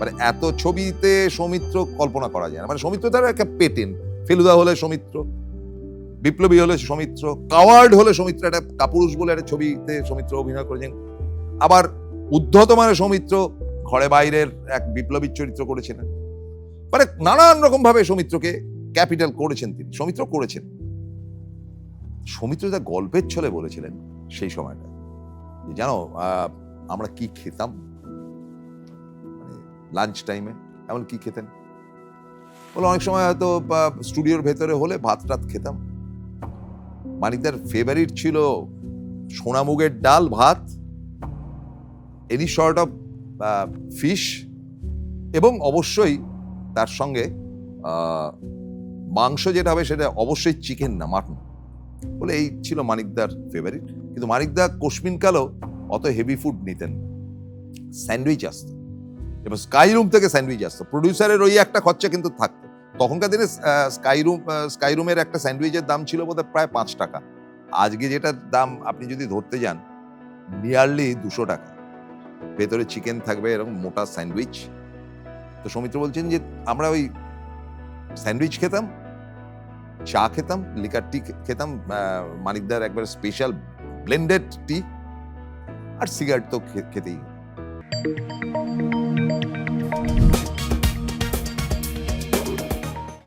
মানে এত ছবিতে সৌমিত্র কল্পনা করা যায় না। মানে সৌমিত্র তার একটা পেটেন ফেলুদা হলে সৌমিত্র, বিপ্লবী হলে সৌমিত্র, কাওয়ার্ড হলে সৌমিত্র, একটা কাপুরুষ বলে একটা ছবিতে সৌমিত্র অভিনয় করেছেন। আবার উদ্ধত মানে সৌমিত্র ঘরে বাইরের এক বিপ্লবীর চরিত্র করেছিলেন মানে নানান রকম ভাবে সৌমিত্রকে ক্যাপিটাল করেছেন তিনি, সৌমিত্র করেছেন। সৌমিত্র যা গল্পের ছলে বলেছিলেন সেই সময়টা জানো আমরা কি খেতাম? লাঞ্চ টাইমে এমন কি খেতেন? বলে, অনেক সময় হয়তো স্টুডিওর ভেতরে হলে ভাত টাত খেতাম। মানিকদার ফেভারিট ছিল সোনামুগের ডাল, ভাত এনি শর্ট অফ ফিশ এবং অবশ্যই তার সঙ্গে মাংস যেটা হবে সেটা অবশ্যই চিকেন না মাটন বলে এই ছিল মানিকদার ফেভারিট কিন্তু মানিকদা কোশমিনকালেও অত হেভি ফুড নিতেন স্যান্ডউইচ আসতো। এবার স্কাই রুম থেকে স্যান্ডউইচ আসতো। প্রডিউসারের ওই একটা খরচা কিন্তু থাকতো। তখনকার দিনে স্কাই রুম স্কাই রুমের একটা স্যান্ডউইচের দাম ছিল বোধহয় প্রায় পাঁচ টাকা। আজকে যেটার দাম আপনি যদি ধরতে যান নিয়ারলি দুশো টাকা। ভেতরে চিকেন থাকবে, এরকম মোটা স্যান্ডউইচ তো সৌমিত্র বলছেন যে, আমরা ওই স্যান্ডউইচ খেতাম, চা খেতাম লিকার টি খেতাম মানিকদার একবার স্পেশাল ব্লেন্ডেড টি আর সিগারেট তো খেতেই